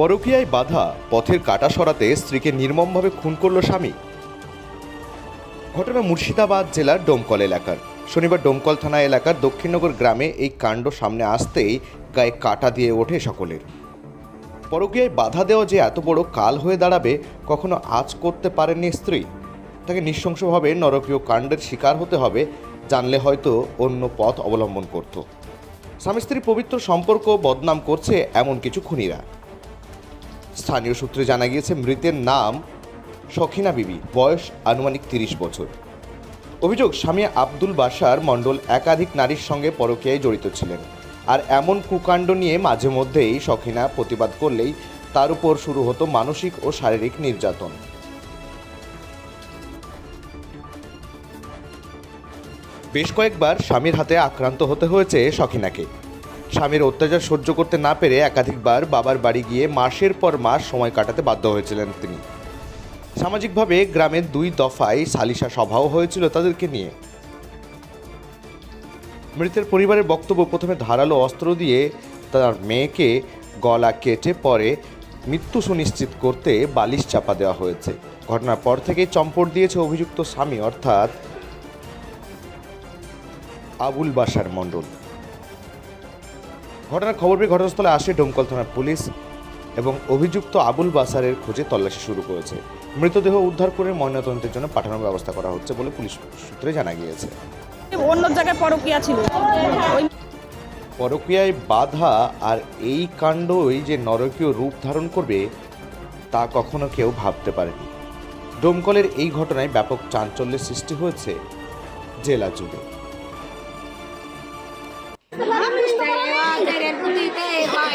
পরকীয়ায় বাধা, পথের কাটা সরাতে স্ত্রীকে নির্মমভাবে খুন করল স্বামী। ঘটনা মুর্শিদাবাদ জেলার ডোমকল এলাকার। শনিবার ডোমকল থানা এলাকার দক্ষিণনগর গ্রামে এই কাণ্ড সামনে আসতেই গায়ে কাটা দিয়ে ওঠে সকলের। পরকীয়ায় বাধা দেওয়া যে এত বড় কাল হয়ে দাঁড়াবে, কখনো আজ করতে পারেননি স্ত্রী। তাকে নৃশংসভাবে নরকীয় কাণ্ডের শিকার হতে হবে, জানলে হয়তো অন্য পথ অবলম্বন করত। স্বামী স্ত্রী পবিত্র সম্পর্ক বদনাম করছে এমন কিছু খুনিরা। স্থানীয় সূত্রে জানা গিয়েছে, মৃতের নাম সখিনা বিবি, বয়স আনুমানিক তিরিশ বছর। অভিযোগ, স্বামী আব্দুল বাসার মণ্ডল একাধিক নারীর সঙ্গে পরকীয়ায় জড়িত ছিলেন। আর এমন কুকাণ্ড নিয়ে মাঝে মধ্যেই সখিনা প্রতিবাদ করলেই তার উপর শুরু হতো মানসিক ও শারীরিক নির্যাতন। বেশ কয়েকবার স্বামীর হাতে আক্রান্ত হতে হয়েছে সখিনাকে। স্বামীর অত্যাচার সহ্য করতে না পেরে একাধিকবার বাবার বাড়ি গিয়ে মাসের পর মাস সময় কাটাতে বাধ্য হয়েছিলেন তিনি। সামাজিকভাবে গ্রামের দুই দফায় সালিশা সভাও হয়েছিল তাদেরকে নিয়ে। মৃতের পরিবারের বক্তব্য প্রথমে ধারালো অস্ত্র দিয়ে তার মেয়েকে গলা কেটে পরে মৃত্যু সুনিশ্চিত করতে বালিশ চাপা দেওয়া হয়েছে। ঘটনার পর থেকেই চম্পট দিয়েছে অভিযুক্ত স্বামী, অর্থাৎ আবুল বাসার মণ্ডল। ঘটনার খবর পেয়ে ঘটনাস্থলে আসে ডোমকল থানার পুলিশ এবং অভিযুক্ত আবুল বাসারের খোঁজে তল্লাশি শুরু করেছে। মৃতদেহ উদ্ধার করে ময়নাতদন্তের জন্য পাঠানোর ব্যবস্থা করা হচ্ছে বলে পুলিশ সূত্রে জানা গিয়েছে। অন্য জায়গায় পরকিয়া ছিল। ওই পরকীয়ায় বাধা আর এই কাণ্ডই যে নরকীয় রূপ ধারণ করবে তা কখনো কেউ ভাবতে পারেনি। ডোমকলের এই ঘটনায় ব্যাপক চাঞ্চল্যের সৃষ্টি হয়েছে জেলা জুড়ে।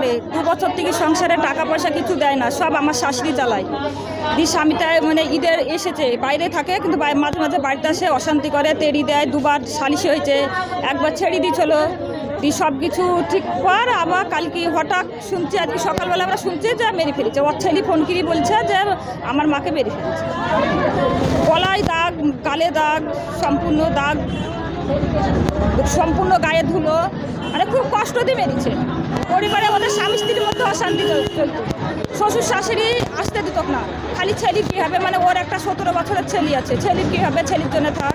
করে, দু বছর থেকে সংসারে টাকা পয়সা কিছু দেয় না, সব আমার শাশুড়ি চালায়। দি স্বামীটা মানে ঈদের এসেছে, বাইরে থাকে, কিন্তু মাঝে মাঝে বাড়িতে আসে, অশান্তি করে, তেড়ি দেয়, দুবার সালিশি হয়েছে, একবার ছেড়ে দিয়েছিল দি সব কিছু ঠিক কর আবার কালকে হঠাৎ শুনছি, আজকে সকালবেলা আমরা শুনছি যে মেরে ফেলেছে। ওর ছেলে ফোন করি বলছে যে আমার মাকে মেরে ফেলেছে। গলায় দাগ, গালে দাগ, সম্পূর্ণ দাগ, সম্পূর্ণ গায়ে ধুলো মানে খুব কষ্ট মেরেছে। পরিবারে আমাদের স্বামী স্ত্রীর মধ্যে অশান্তি শ্বশুর শাশুড়ি আসতে দিত না। খালি ছেলে কী হবে মানে ওর একটা সতেরো বছরের ছেলে আছে। ছেলে কী হবে ছেলের জন্য থাক।